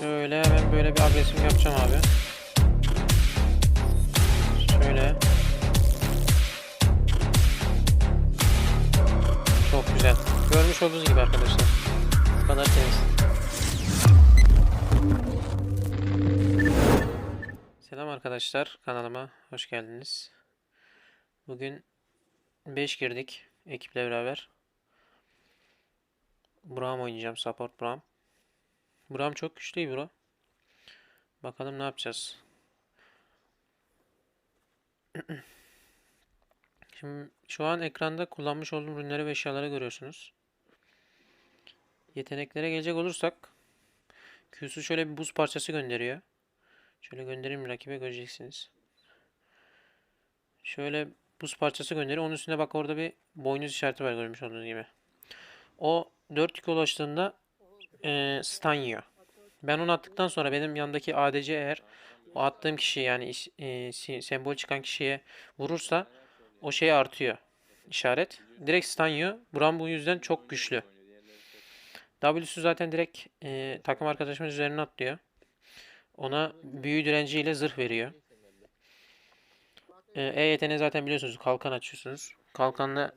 Şöyle hemen böyle bir agresif yapacağım abi. Şöyle. Çok güzel. Görmüş olduğunuz gibi arkadaşlar. Bu kadar temiz. Selam arkadaşlar kanalıma hoş geldiniz. Bugün 5 girdik ekiple beraber. Braum oynayacağım support Braum. Braum çok güçlü bro. Bakalım ne yapacağız. Şimdi şu an ekranda kullanmış olduğum ürünleri ve eşyaları görüyorsunuz. Yeteneklere gelecek olursak Q'su şöyle bir buz parçası gönderiyor. Şöyle göndereyim rakibe göreceksiniz. Şöyle buz parçası gönderiyor. Onun üstünde bak orada bir boynuz işareti var görmüş olduğunuz gibi. O 4 yük ulaştığında e, stun yiyor. Ben onu attıktan sonra benim yanındaki ADC eğer o attığım kişi yani e, sembol çıkan kişiye vurursa o şey artıyor. İşaret. Direkt stun yiyor. Buran bu yüzden çok güçlü. W'su zaten direkt e, takım arkadaşımız üzerine atlıyor. Ona büyü direnciyle zırh veriyor. E, E yeteneği zaten biliyorsunuz. Kalkan açıyorsunuz. Kalkanla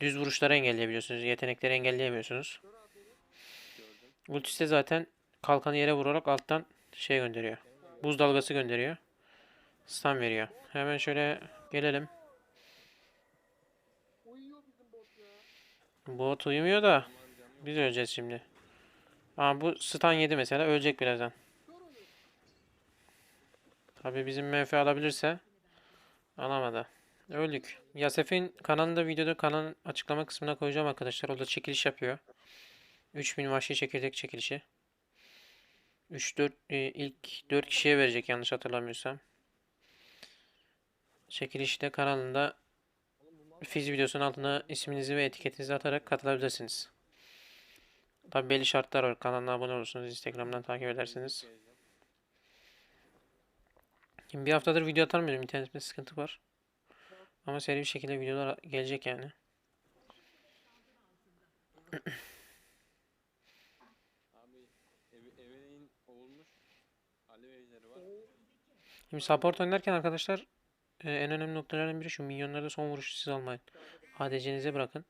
düz vuruşları engelleyebiliyorsunuz. Yetenekleri engelleyemiyorsunuz. Ultisi de zaten kalkanı yere vurarak alttan şey gönderiyor. Buz dalgası gönderiyor. Stun veriyor. Hemen şöyle gelelim. Bot uyumuyor da biz öleceğiz şimdi. Aa bu stun yedi mesela ölecek birazdan. Tabi bizim MF alabilirse alamadı. Öldük. Yasef'in kanalında videoda kanalın açıklama kısmına koyacağım arkadaşlar. O da çekiliş yapıyor. 3000 vahşi çekirdek çekilişi. 3-4 e, ilk 4 kişiye verecek yanlış hatırlamıyorsam. Çekilişte kanalında Fiz videosunun altına isminizi ve etiketinizi atarak katılabilirsiniz. Tabi belli şartlar var. Kanalına abone olursunuz. Instagram'dan takip edersiniz. Şimdi bir haftadır video atamıyorum. İnternetimde sıkıntı var. Ama seri bir şekilde videolar gelecek yani. Abi ev, evenin olmuş alev ejderi var. Şimdi support oynarken arkadaşlar e, en önemli noktalardan biri şu minyonlarda son vuruşu siz almayın. ADC'nize bırakın.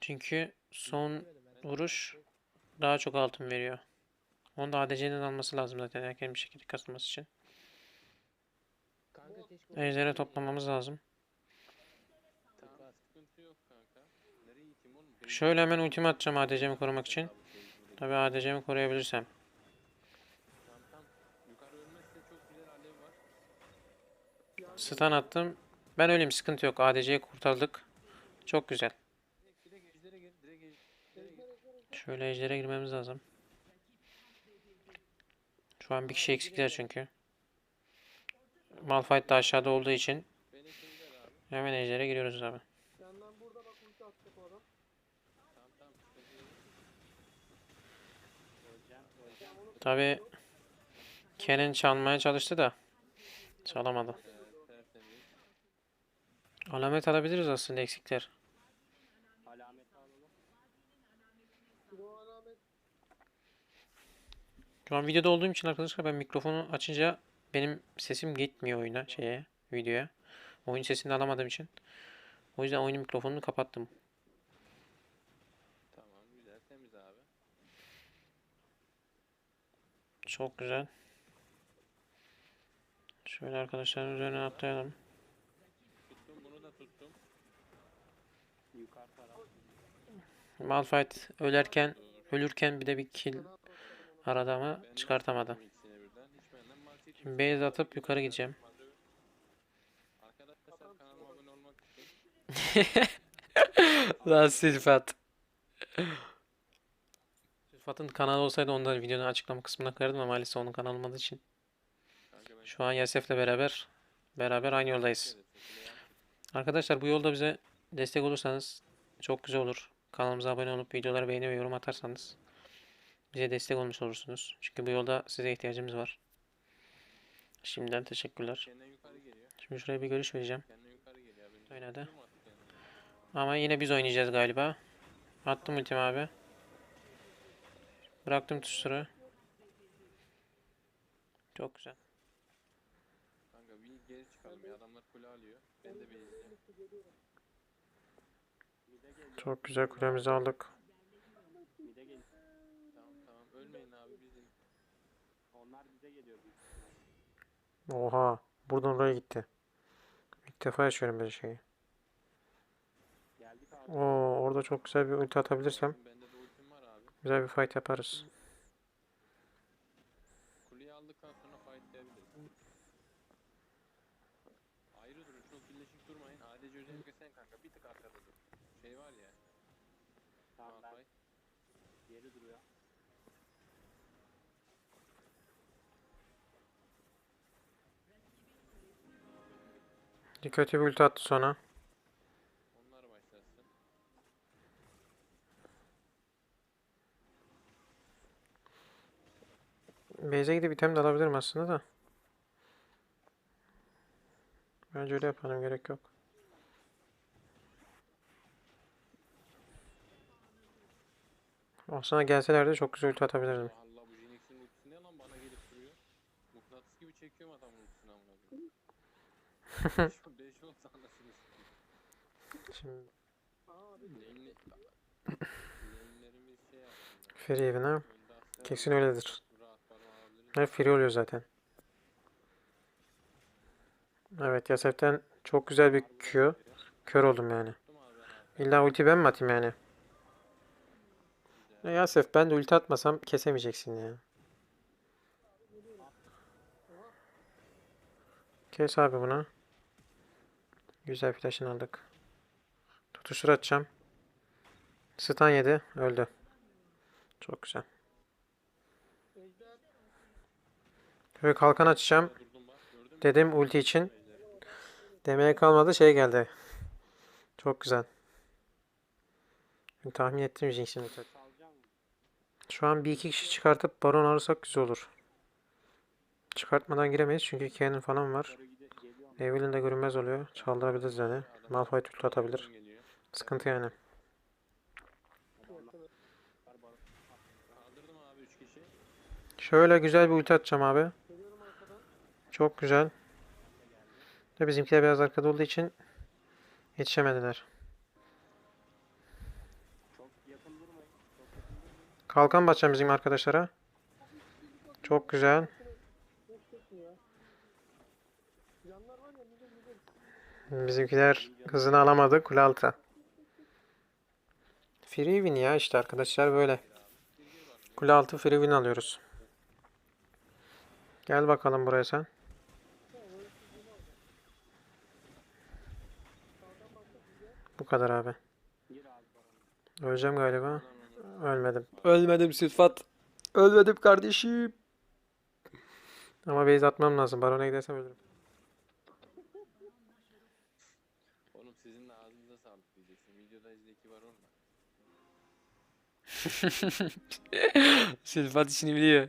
Çünkü son vuruş daha çok altın veriyor. Onu da ADC'nin alması lazım zaten erken bir şekilde kasılması için. Ejderi toplamamız lazım. Şöyle hemen ultimi atacağım ADC'mi korumak için. Tabi ADC'mi koruyabilirsem. Tamam tamam. Yukarı ölmezse çok güzel alev var. Stun attım. Ben öleyim sıkıntı yok. ADC'yi kurtardık. Çok güzel. Şöyle ejdere girmemiz lazım. Şu an bir kişi eksikler çünkü. Malphite de aşağıda olduğu için hemen ejdere giriyoruz abi. Tabi Kenan çalmaya çalıştı da çalamadı. Alamet alabiliriz aslında eksikler. Bu alamet Şu an videoda olduğum için arkadaşlar ben mikrofonu açınca benim sesim gitmiyor oyuna şeye videoya. Oyun sesini alamadığım için. O yüzden oyunun mikrofonunu kapattım. Tamam güzel temiz abi. Çok güzel. Şöyle arkadaşların üzerine atlayalım. Tuttum bunu da tuttum. Malphite ölerken ölürken bir de bir kill aradı ama çıkartamadı. Şimdi base atıp yukarı gideceğim. Lan Silfat. Silfat'ın kanalı olsaydı onu da videonun açıklama kısmına koyardım ama maalesef onun kanalı olmadığı için. Şu an Yasef'le beraber beraber aynı yoldayız. Arkadaşlar bu yolda bize destek olursanız çok güzel olur. Kanalımıza abone olup videoları beğeni ve yorum atarsanız bize destek olmuş olursunuz. Çünkü bu yolda size ihtiyacımız var. Şimdiden teşekkürler. Şimdi şuraya bir görüş vereceğim. Oynadı. Ama yine biz oynayacağız galiba. Attım ultimi abi. Bıraktım tuşları. Çok güzel. Kanka bir geri çıkalım ya. Adamlar kule alıyor. Ben de bezleyeceğim. Çok güzel kulemizi aldık. Mide gel. Tamam tamam. Ölmeyin abi bizim. Onlar bize geliyor büyük. Oha. Buradan oraya gitti. İlk defa yaşıyorum böyle şeyi. Geldik abi. Oo, orada çok güzel bir ulti atabilirsem Bende de ultim var abi. güzel bir fight yaparız. Kuleyi aldıktan sonra fightlayabiliriz. Ayrı durun. Çok birleşik durmayın. ADC özellikle sen kanka. Bir tık arkada dur. Şey var ya. Tamam ben Malphite. geri duruyor. Kötü bir ulti attı sonra. Onlar başlasın. Base'e gidip item de alabilirim aslında da. Bence öyle yapalım gerek yok. Aslında gelselerdi çok güzel ulti atabilirdim. Allah bu Jinx'in ultisi ne lan bana gelip duruyor. Mıknatıs gibi çekiyorum adamın ultisini amına Şimdi free aslan Kesin öyledir. Hep free oluyor zaten. Evet Yasef'ten çok güzel bir Q. Kör oldum yani. İlla ulti ben mi atayım yani? Ya Yasef ben de ulti atmasam kesemeyeceksin ya. Kes abi bunu. Güzel flash'ını aldık. Tutuştur atacağım. Stun yedi. Öldü. Çok güzel. Şöyle kalkan açacağım. Dedim ulti için. Demeye kalmadı şey geldi. Çok güzel. Tahmin ettim Jinx'in? Şu an bir iki kişi çıkartıp baron alırsak güzel olur. Çıkartmadan giremeyiz çünkü Kane'in falan var. Evelyn de görünmez oluyor. Çaldırabiliriz yani. Malphite ulti atabilir. Sıkıntı yani. Adamlar var. Kaldırdım abi 3 kişi. Şöyle güzel bir ulti atacağım abi. Çok güzel. Ve bizimkiler biraz arkada olduğu için yetişemediler. Kalkan basacağım bizim arkadaşlara. Çok güzel. Çok çekmiyor. Canlar var ya milim milim. Bizimkiler hızını alamadı. Kule altı. Free win ya işte arkadaşlar böyle. Kule altı free win alıyoruz. Gel bakalım buraya sen. Bu kadar abi. Öleceğim galiba. Ölmedim. Ölmedim Sülfat. Ölmedim kardeşim. Ama base atmam lazım. Barona gidersem ölürüm. var onunla. Sülfat işini biliyor.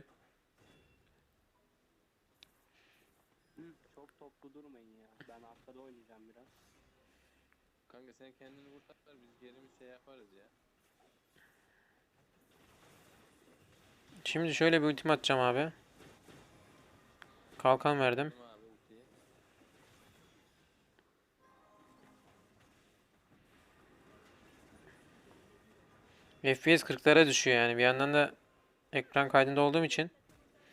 Çok toplu durmayın ya. Ben arkada oynayacağım biraz. Kanka sen kendini kurtar biz gerimiz şey yaparız ya. Şimdi şöyle bir ultim atacağım abi. Kalkan verdim. FPS 40'lara düşüyor yani. Bir yandan da ekran kaydında olduğum için.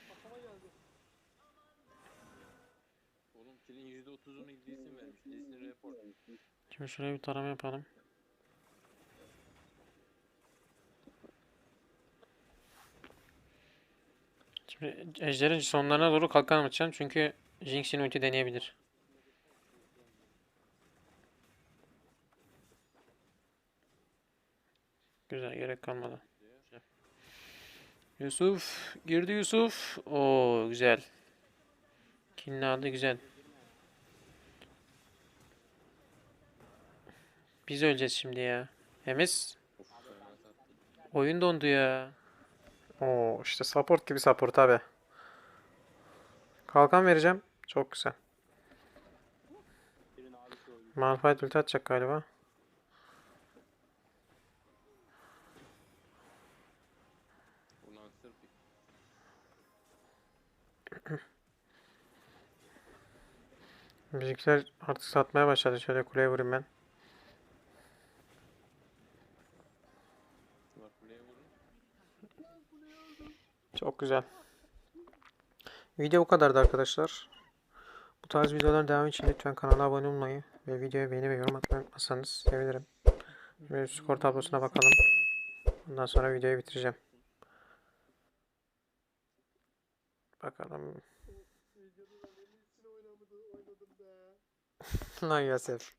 Kafama geldi. Oğlum kilin %30'unu isim vermiş. Lisin report. Şimdi şuraya bir tarama yapalım. Şimdi ejderin sonlarına doğru kalkan atacağım çünkü Jinx'in ulti deneyebilir. Güzel gerek kalmadı. Yusuf girdi Yusuf. Oo güzel. Killini aldı güzel. Biz öleceğiz şimdi ya. Sattın. oyun dondu ya. Oo işte support gibi support abi. Kalkan vereceğim. Çok güzel. Malphite ulti atacak galiba. Bizimkiler artık satmaya başladı. Şöyle kuleye vurayım ben. Çok güzel. Video bu kadardı arkadaşlar. Bu tarz videolar devam için lütfen kanala abone olmayı ve videoya beğeni ve yorum atmayı unutmasanız sevinirim. Şimdi skor tablosuna bakalım. Ondan sonra videoyu bitireceğim. Bakalım. Lan Yosef.